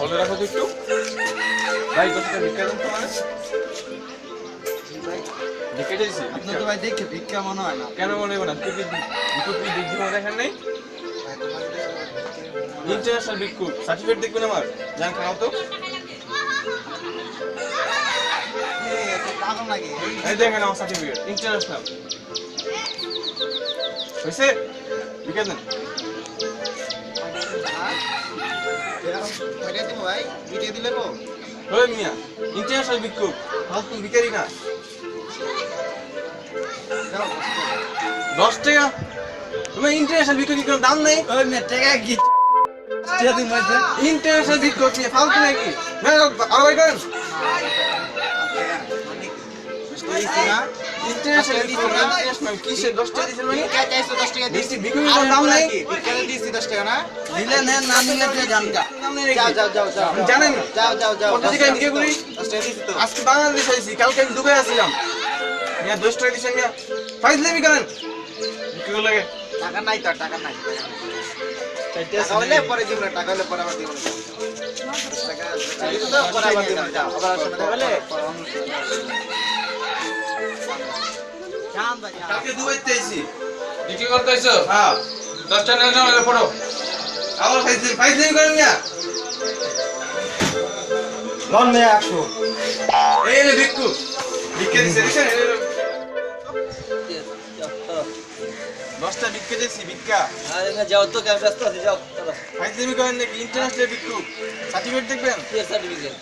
বলে রাখো তো একটু। ভাই টাকা ভিক্ষা দেন তো ভিক্ষা আপনি তো ভাই দেখে ভিক্ষা মনে হয় না। কেন মনে হবে না? তুই কি দেখেন নাই? ইন্টারন্যাশনাল সার্টিফিকেট দেখবেন আমার? খাও তো। এই দেখেন আমার সার্টিফিকেট ইন্টারন্যাশনাল হয়েছে? ভিক্ষা দেন। কয়টা দিব ভাই। ভিডিও দিলে তো ওই মিয়া ইন্টারন্যাশনাল বিক্ষোভ ফালতু ভিখারি না। দশ টাকা। তোমার ইন্টারন্যাশনাল ভিক্ষুক কি দাম নেই? ওই মে টাকা কি? দিন ইন্টারন্যাশনাল ভিক্ষুক ফালতু নাকি? না আর ভাই করেন। জানেন? কত টাকায় ভিক্ষা করি আজকে বাংলাদেশ আইছি কালকে আমি দুবাই আসছিলাম। মিয়া দশ টাকা দিচ্ছেন মিয়া ফাইজলামি করেন করে লাগে টাকা নাই তো টাকা নাই। টাকা হলে পরে দিব না টাকা হলে পরে আবার দিব। টাকা পরে আবার দিব না আবার আসলে কালকে দুবাইতে আইছি। বিক্রি করতে হয়েছো হ্যাঁ। দশটা নিয়ে যাও পড়ো। আবার ফাইজলামি ফাইজলামি করেন মিয়া? লন মে 100 এই রে ভিক্ষু। ভিক্ষা দিছে রে। দশটা ভিক্ষা দিয়েছি ভিক্ষা। যাও তো ব্যস্ত আছে যাও চলো। ফাইজলামি করেন নাকি? ইন্টারন্যাশনাল ভিক্ষু। সার্টিফিকেট দেখবেন? সার্টিফিকেট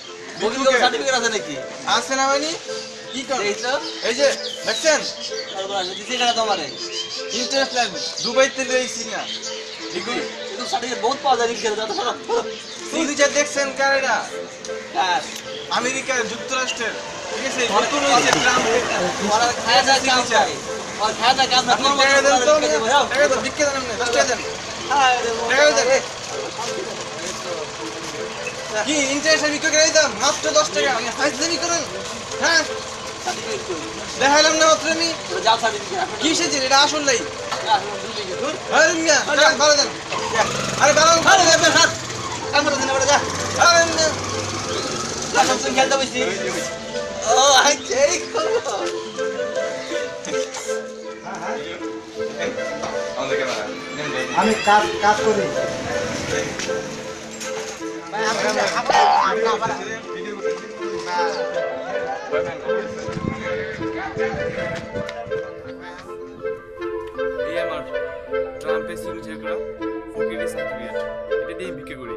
সার্টিফিকেট আছে নাকি? আছে না মানে কি করেন দেখছ এই যে দেখছেন? দিছি কেন তোমারে ইন্টারন্যাশনাল দুবাইতে লইছি না ভিক্ষু কিন্তু সার্টিফিকেট বহুত পাওয়া যায় দেখছেন আমেরিকা যুক্তরাষ্ট্রের। ঠিক আছে নতুন হয়েছে ট্রাম্প ওরা খায় না কাম signature। নাই খায় না কাম না টাকা তো? দেন দেন। দেন। কি ইন্টারন্যাশনাল ভিক্ষা করে দিতাম মাত্র দশ টাকা। আপনি ফাইজলামি করেন। হ্যাঁ। দেখাইলাম না মাত্র আমি। কি সেছে এটা ভালো দেন। আরে খেলতে বসছি। ও আচ্ছা এই খবর। আমি কাজ কাজ করি। এই আমার ট্রাম্পের সিগনেচার করা ফকিরের সার্টিফিকেট এটা দিয়ে বিক্রি করি